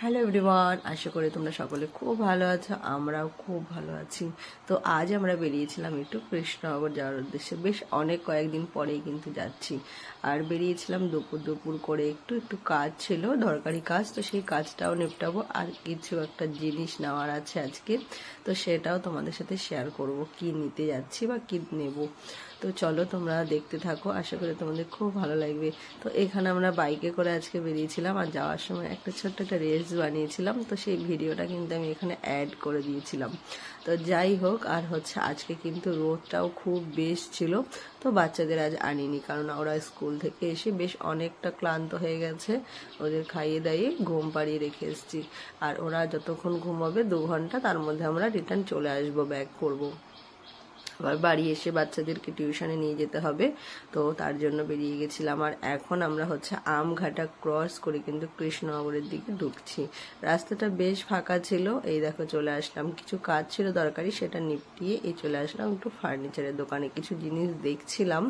Hello everyone আশা করি তোমরা সকলে খুব ভালো আছো, আমরাও খুব ভালো আছি। তো আজ আমরা বেরিয়েছিলাম একটু কৃষ্ণনগর যাওয়ার উদ্দেশ্যে। বেশ অনেক কয়েকদিন পরেই কিন্তু যাচ্ছি। আর বেরিয়েছিলাম দুপুর দুপুর করে একটু একটু কাজ ছিল, দরকারি কাজ, তো সেই কাজটাও নিপটাবো। আর কিছু একটা জিনিস নেওয়ার আছে আজকে, তো সেটাও তোমাদের সাথে শেয়ার করব, কি নিতে যাচ্ছি বা কি নেব। তো চলো তোমরা দেখতে থাকো, আশা করি তোমাদের খুব ভালো লাগবে। তো এখানে আমরা বাইকে করে আজকে বেরিয়েছিলাম আর যাওয়ার সময় একটা ছোট্ট একটা রিলস বানিয়েছিলাম, তো সেই ভিডিওটা কিন্তু আমি এখানে অ্যাড করে দিয়েছিলাম। তো যাই হোক, আর হচ্ছে আজকে কিন্তু রোদটাও খুব বেশ ছিল, তো বাচ্চাদের আজ আনিনি, কারণ ওরা স্কুল থেকে এসে বেশ অনেকটা ক্লান্ত হয়ে গেছে। ওদের খাইয়ে দাইয়ে ঘুম পাড়িয়ে রেখে এসেছি। আর ওরা যতক্ষণ ঘুমাবে দু ঘণ্টা, তার মধ্যে আমরা রিটার্ন চলে আসব ব্যাক করব। আবার বাড়ি এসে বাচ্চাদেরকে টিউশনে নিয়ে যেতে হবে। তো তার জন্য বেরিয়ে গেছিলাম। আর এখন আমরা হচ্ছে আমঘাটা ক্রস করে কিন্তু কৃষ্ণনগরের দিকে ঢুকছি। রাস্তাটা বেশ ফাঁকা ছিল। এই দেখো চলে আসলাম। কিছু কাজ ছিল দরকারি, সেটা নিপটিয়ে এই চলে আসলাম একটু ফার্নিচারের দোকানে। কিছু জিনিস দেখছিলাম।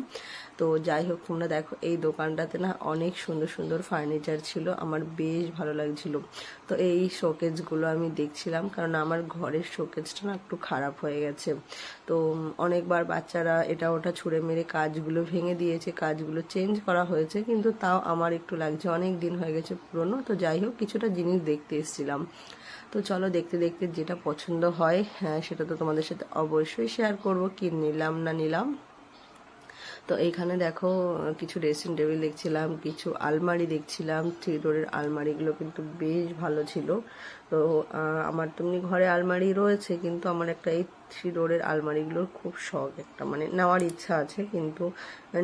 তো যাই হোক, তোমরা দেখো এই দোকানটাতে না অনেক সুন্দর সুন্দর ফার্নিচার ছিল। আমার বেশ ভালো লাগছিল। তো এই শোকেজগুলো আমি দেখছিলাম, কারণ আমার ঘরের শোকেজটা না একটু খারাপ হয়ে গেছে। তো অনেকবার বাচ্চারা এটা ওটা ছুঁড়ে মেরে কাজগুলো ভেঙে দিয়েছে, কাজগুলো চেঞ্জ করা হয়েছে, কিন্তু তাও আমার একটু লাগছে। অনেক দিন হয়ে গেছে পুরনো, তো যাই হোক, কিছুটা জিনিস দেখতে এসেছিলাম। তো চলো দেখতে দেখতে যেটা পছন্দ হয় হ্যাঁ সেটা তো তোমাদের সাথে অবশ্যই শেয়ার করব, কি নিলাম না নিলাম। তো এইখানে দেখো, কিছু ড্রেসিং টেবিল দেখছিলাম, কিছু আলমারি দেখছিলাম থ্রি ডোরের আলমারিগুলো কিন্তু বেশ ভালো ছিল। তো আমার তেমনি ঘরে আলমারি রয়েছে, কিন্তু আমার একটা এই থ্রি ডোরের আলমারিগুলোর খুব শখ একটা। মানে নেওয়ার ইচ্ছা আছে, কিন্তু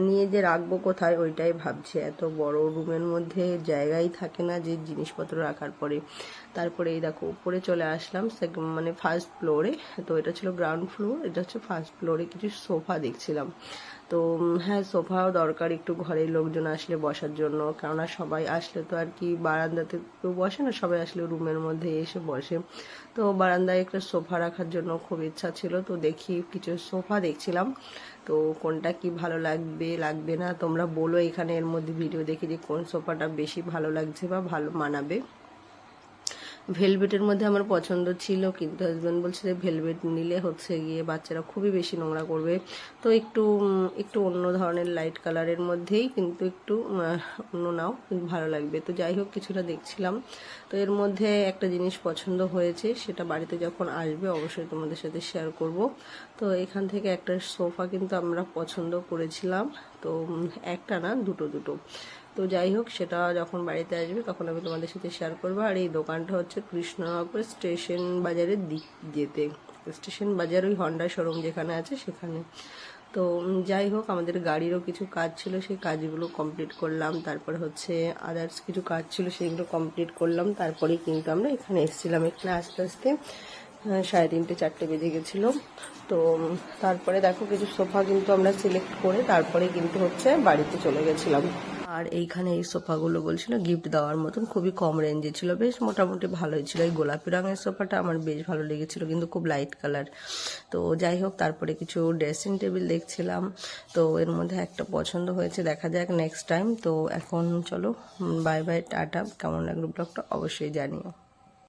নিয়ে যে রাখব কোথায় ওইটাই ভাবছি। এত বড় রুমের মধ্যে জায়গাই থাকে না যে জিনিসপত্র রাখার পরে। তারপরে এই দেখো, উপরে চলে আসলাম মানে ফার্স্ট ফ্লোরে তো এটা ছিল গ্রাউন্ড ফ্লোর এটা হচ্ছে ফার্স্ট ফ্লোরে কিছু সোফা দেখছিলাম। তো হ্যাঁ সোফাও দরকার একটু ঘরের লোকজন আসলে বসার জন্য। কেননা সবাই আসলে তো আর কি বারান্দাতে কেউ বসে না, সবাই আসলে রুমের মধ্যে এসে বসে। তো বারান্দায় একটা সোফা রাখার জন্য খুব ইচ্ছা ছিল, তো দেখি কিছু সোফা দেখছিলাম। তো কোনটা কি ভালো লাগবে লাগবে না, তোমরা বলো এখানে এর মধ্যে ভিডিও দেখি যে কোন সোফাটা বেশি ভালো লাগছে বা ভালো মানাবে। ভেলভেটের মধ্যে আমার পছন্দ ছিল, কিন্তু হাজব্যান্ড বলছে যে ভেলভেট নিলে হচ্ছে গিয়ে বাচ্চারা খুবই বেশি নোংরা করবে। তো একটু একটু অন্য ধরনের লাইট কালারের মধ্যেই কিন্তু একটু অন্য নাও, ভালো লাগবে। তো যাই হোক, কিছুটা দেখছিলাম। তো এর মধ্যে একটা জিনিস পছন্দ হয়েছে, সেটা বাড়িতে যখন আসবে অবশ্যই তোমাদের সাথে শেয়ার করব। তো এখান থেকে একটা সোফা কিন্তু আমরা পছন্দ করেছিলাম। তো একটা না, দুটো দুটো। তো যাই হোক, সেটা যখন বাড়িতে আসবে তখন আমি তোমাদের সাথে শেয়ার করব। আর এই দোকানটা হচ্ছে কৃষ্ণনগর স্টেশন বাজারের দিক যেতে। স্টেশন বাজার ওই হন্ডা শোরুম যেখানে আছে সেখানে। তো যাই হোক, আমাদের গাড়িরও কিছু কাজ ছিল, সেই কাজগুলো কমপ্লিট করলাম। তারপর হচ্ছে আদার্স কিছু কাজ ছিল সেগুলো কমপ্লিট করলাম। তারপরে কিন্তু আমরা এখানে এসেছিলাম এখানে আস্তে আস্তে সাড়ে তিনটে, চারটে বেজে গেছিল। তো তারপরে দেখো, কিছু সোফা কিন্তু আমরা সিলেক্ট করে তারপরে কিন্তু হচ্ছে বাড়িতে চলে গেছিলাম। আর এইখানে এই সোফাগুলো বলছিল গিফট দেওয়ার মতন, খুবই কম রেঞ্জে ছিল। বেশ মোটামুটি ভালোই ছিল। এই গোলাপি রঙের সোফাটা আমার বেশ ভালো লেগেছিল, কিন্তু খুব লাইট কালার তো যাই হোক, তারপরে কিছু ড্রেসিং টেবিল দেখছিলাম। তো এর মধ্যে একটা পছন্দ হয়েছে, দেখা যাক নেক্সট টাইম তো এখন চলো বাই বাই টাটা। কেমন লাগল ব্লগটা অবশ্যই জানিও।